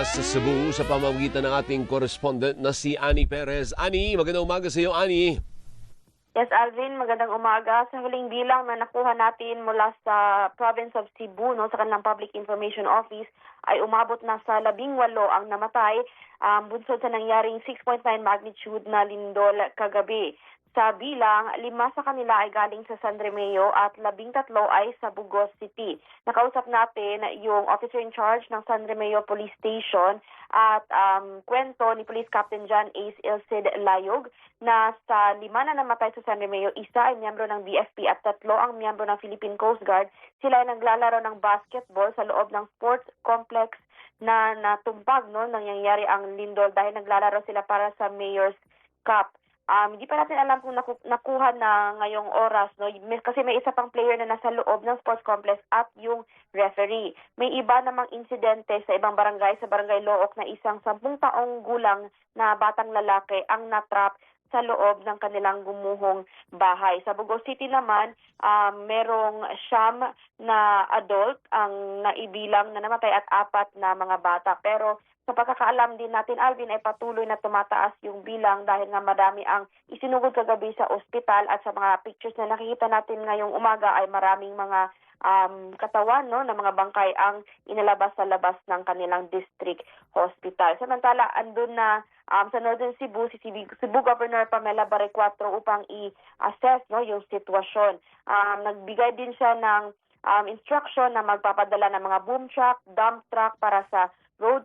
mula sa Cebu sa pamamagitan ng ating correspondent na si Ani Perez. Ani, magandang umaga sa iyo, Ani. Yes, Alvin, magandang umaga. Sa huling bilang na nakuha natin mula sa province of Cebu, no, sa kanilang Public Information Office, ay umabot na sa labing walo ang namatay um, bunsod sa nangyaring 6.9 magnitude na lindol kagabi. Sa bilang, lima sa kanila ay galing sa San Remeo at labing tatlo ay sa Bugos City. Nakausap natin yung officer in charge ng San Remeo Police Station at um, kwento ni Police Captain John Ace Ilcid Layog na sa lima na namatay sa San Remeo, isa ay miyembro ng BFP at tatlo ang miyembro ng Philippine Coast Guard. Sila ay naglalaro ng basketball sa loob ng sports complex na natumpag no nangyayari ang lindol dahil naglalaro sila para sa Mayor's Cup. Um, hindi pa natin alam kung naku- nakuha na ngayong oras no kasi may isa pang player na nasa loob ng sports complex at yung referee. May iba namang insidente sa ibang barangay sa barangay Look na isang sampung taong gulang na batang lalaki ang natrap sa loob ng kanilang gumuhong bahay. Sa Bugos City naman, um, merong siyam na adult ang naibilang na namatay at apat na mga bata. Pero sa pagkakaalam din natin, Alvin, ay patuloy na tumataas yung bilang dahil nga madami ang isinugod kagabi sa ospital at sa mga pictures na nakikita natin ngayong umaga ay maraming mga um, katawan no, ng mga bangkay ang inalabas sa labas ng kanilang district hospital. Samantala, andun na um, sa Northern Cebu, si Cebu, Cebu Governor Pamela Barrecuatro upang i-assess no, yung sitwasyon. Um, nagbigay din siya ng um, instruction na magpapadala ng mga boom truck, dump truck para sa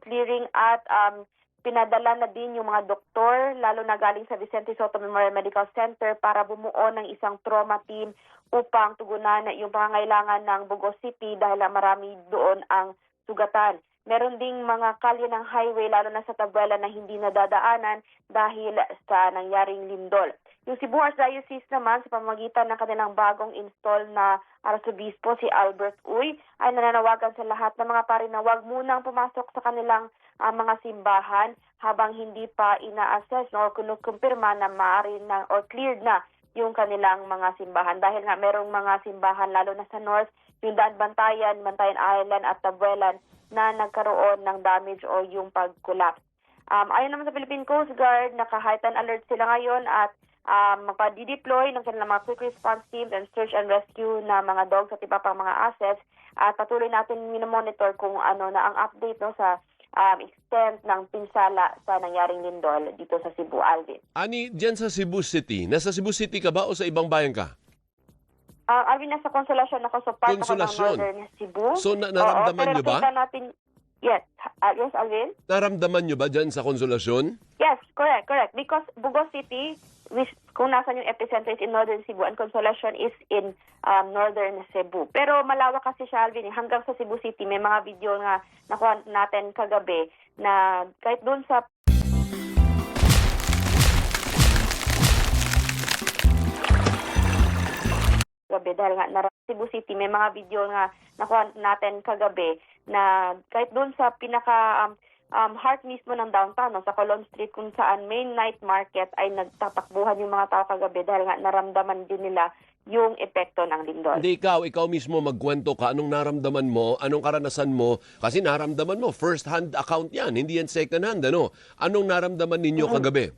clearing at um, pinadala na din yung mga doktor, lalo na galing sa Vicente Soto Memorial Medical Center para bumuo ng isang trauma team upang tugunan yung pangangailangan ng Bugos City dahil marami doon ang sugatan. Meron ding mga kalye ng highway, lalo na sa Tabuela, na hindi nadadaanan dahil sa nangyaring lindol. Yung Cebu Archdiocese naman, sa pamamagitan ng kanilang bagong install na Arsobispo, si Albert Uy, ay nananawagan sa lahat ng mga pari na huwag munang pumasok sa kanilang ah, mga simbahan habang hindi pa ina-assess no, or kinukumpirma na maaari na or cleared na yung kanilang mga simbahan. Dahil nga merong mga simbahan, lalo na sa north, yung Daan Bantayan, Bantayan Island at Tabuelan, na nagkaroon ng damage o yung pag-collapse. Um, ayon naman sa Philippine Coast Guard, naka-heightened alert sila ngayon at um, magpa-deploy ng kanilang mga quick response teams and search and rescue na mga dogs at iba pang mga assets. At patuloy natin minomonitor kung ano na ang update no, sa um, extent ng pinsala sa nangyaring lindol dito sa Cebu, Alvin. Ani, dyan sa Cebu City, nasa Cebu City ka ba o sa ibang bayan ka? Uh, Alvin, nasa Consolacion ako, so part ako ng. Northern Cebu. So, na- Oo, naramdaman pero nyo ba? Natin, yes, uh, yes, Alvin? Naramdaman nyo ba dyan sa Konsolasyon? Yes, correct, correct. Because Bugos City, which kung nasan yung epicenter is in Northern Cebu and Consolacion is in um, Northern Cebu. Pero malawak kasi siya, Alvin. eh. Hanggang sa Cebu City, may mga video nga nakuha natin kagabi na kahit doon sa gabi dahil nga nara Cebu City may mga video nga nakuha natin kagabi na kahit doon sa pinaka um, um, heart mismo ng downtown no, sa Colon Street kung saan main night market ay nagtatakbuhan yung mga tao kagabi dahil nga naramdaman din nila yung epekto ng lindol. Hindi ikaw, ikaw mismo magkwento ka anong naramdaman mo, anong karanasan mo, kasi naramdaman mo, first hand account yan, hindi yan second hand, ano? Anong naramdaman ninyo kagabi?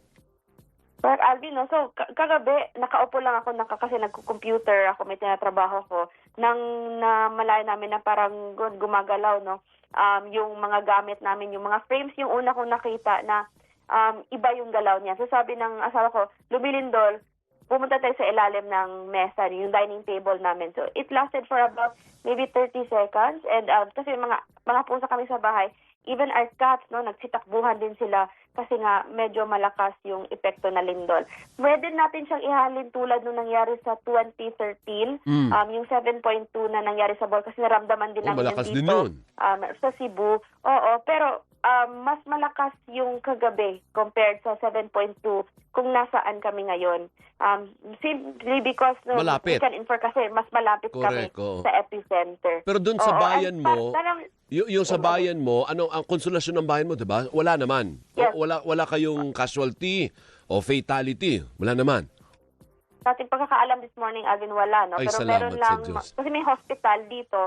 But Alvin, no, so ka- kagabi, nakaupo lang ako naka, kasi nagko-computer ako, may tinatrabaho ko, nang na malay namin na parang gu- gumagalaw, no, um, yung mga gamit namin, yung mga frames, yung una kong nakita na um, iba yung galaw niya. So sabi ng asawa ko, lumilindol, pumunta tayo sa ilalim ng mesa, yung dining table namin. So it lasted for about maybe 30 seconds and um, kasi mga mga pusa kami sa bahay, even our cats, no, nagsitakbuhan din sila kasi nga medyo malakas yung epekto na lindol. Pwede natin siyang ihalin tulad nung nangyari sa 2013, Mm. um, yung 7.2 na nangyari sa Bol kasi naramdaman din Oh, namin yung din dito yun. um, sa Cebu. Oo, pero um, mas malakas yung kagabi compared sa 7.2 kung nasaan kami ngayon. Um, simply because no, Malapit. we can infer kasi mas malapit kami Correct, oo. sa epicenter. Pero doon sa Oo, bayan and mo, parang- y- yung sa bayan mo, ano ang konsolasyon ng bayan mo, 'di ba? Wala naman. O- Yes. Wala wala kayong casualty o fatality. Wala naman. sa ating pagkakaalam this morning, Alvin, wala, no? Ay, Pero salamat meron sa lang, Diyos. kasi may hospital dito,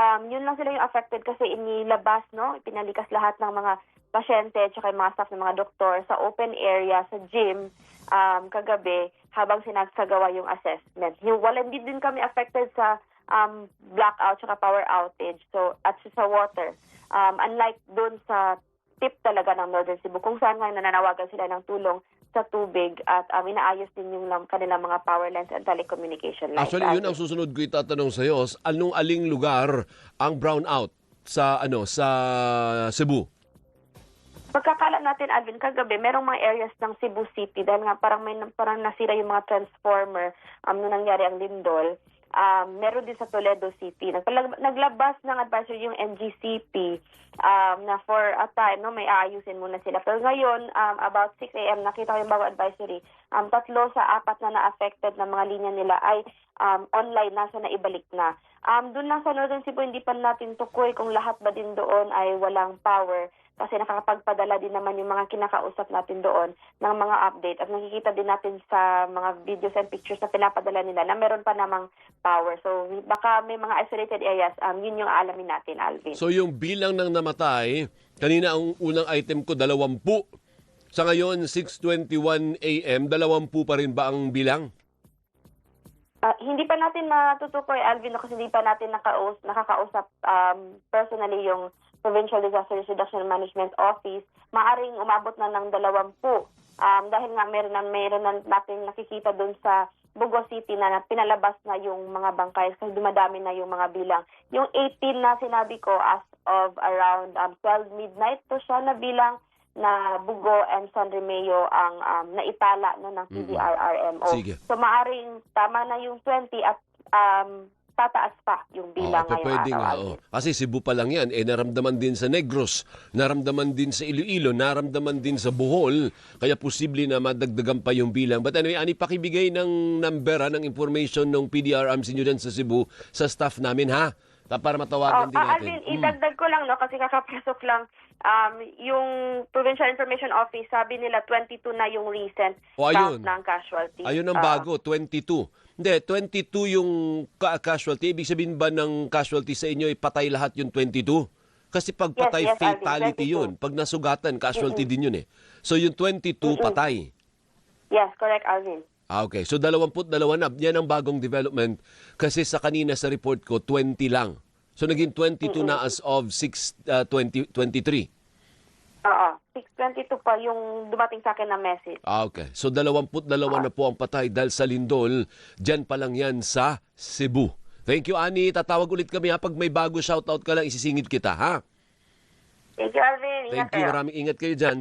um, yun lang sila yung affected kasi inilabas, no? Ipinalikas lahat ng mga pasyente at yung mga staff ng mga doktor sa open area, sa gym, um, kagabi habang sinagsagawa yung assessment. Yung, wala, hindi din kami affected sa um, blackout at power outage so at sa water. Um, unlike doon sa tip talaga ng Northern Cebu kung saan nga nananawagan sila ng tulong sa tubig at um, inaayos din yung lam- kanilang mga power lines and telecommunication lines. Actually, yun ang susunod ko itatanong sa iyo. Anong aling lugar ang brownout sa ano sa Cebu? Pagkakala natin, Alvin, kagabi, merong mga areas ng Cebu City dahil nga parang may parang nasira yung mga transformer um, nung nangyari ang lindol. Um, meron din sa Toledo City. Nagpalag- naglabas ng advisory yung NGCP um, na for a time, no, may aayusin muna sila. Pero ngayon, um, about 6 a.m., nakita ko yung bago advisory. Um, tatlo sa apat na na-affected na mga linya nila ay um, online na, so naibalik na. Um, doon lang sa Northern Cebu, hindi pa natin tukoy kung lahat ba din doon ay walang power kasi nakakapagpadala din naman yung mga kinakausap natin doon ng mga update at nakikita din natin sa mga videos and pictures na pinapadala nila na meron pa namang power. So baka may mga isolated areas, um, yun yung alamin natin, Alvin. So yung bilang ng namatay, kanina ang unang item ko, dalawampu. Sa ngayon, 6.21 a.m., dalawampu pa rin ba ang bilang? Ah, hindi pa natin matutukoy, Alvin, kasi hindi pa natin nakaus nakakausap um, personally yung Provincial Disaster Reduction Management Office. Maaring umabot na ng dalawampu. Um, dahil nga meron na, meron na natin nakikita doon sa Bugo City na pinalabas na yung mga bangkay kasi dumadami na yung mga bilang. Yung 18 na sinabi ko as of around um, 12 midnight to siya na bilang na Bugo and San Remeo ang um, naitala no, ng PDRRMO. Sige. So maaring tama na yung 20 at um, tataas pa yung bilang Oo, ngayong pwede araw. nga. Alvin. oo. Kasi Cebu pa lang yan. Eh, naramdaman din sa Negros, naramdaman din sa Iloilo, naramdaman din sa Bohol. Kaya posible na madagdagan pa yung bilang. But anyway, ani pakibigay ng number ha, ng information ng PDRM sinyo dyan sa Cebu sa staff namin ha. Ta- Para matawagan Oh, din ah, natin. Alvin, Mm. idagdag ko lang, no, kasi kakapasok lang, um, yung Provincial Information Office, sabi nila 22 na yung recent O, ayun. count ng casualty. Ayun ang Ah, bago, 22. Hindi, 22 yung ka- casualty. Ibig sabihin ba ng casualty sa inyo ay patay lahat yung 22? Kasi pag Yes, patay, yes, Alvin, fatality 22. yun. Pag nasugatan, casualty din yun eh. So yung 22, patay. yes, correct, Alvin. Ah, okay. So 22 na. Yan ang bagong development. Kasi sa kanina sa report ko, 20 lang. So naging 22 na as of 6, uh, 20, 23. Oo, 622 pa yung dumating sa akin na message. Ah, okay. So 22 na po ang patay dahil sa lindol. Diyan pa lang yan sa Cebu. Thank you, Ani. Tatawag ulit kami ha. Pag may bago shoutout ka lang, isisingit kita, ha? Thank you, Alvin. Ingat Thank you. kayo. Maraming ingat kayo dyan.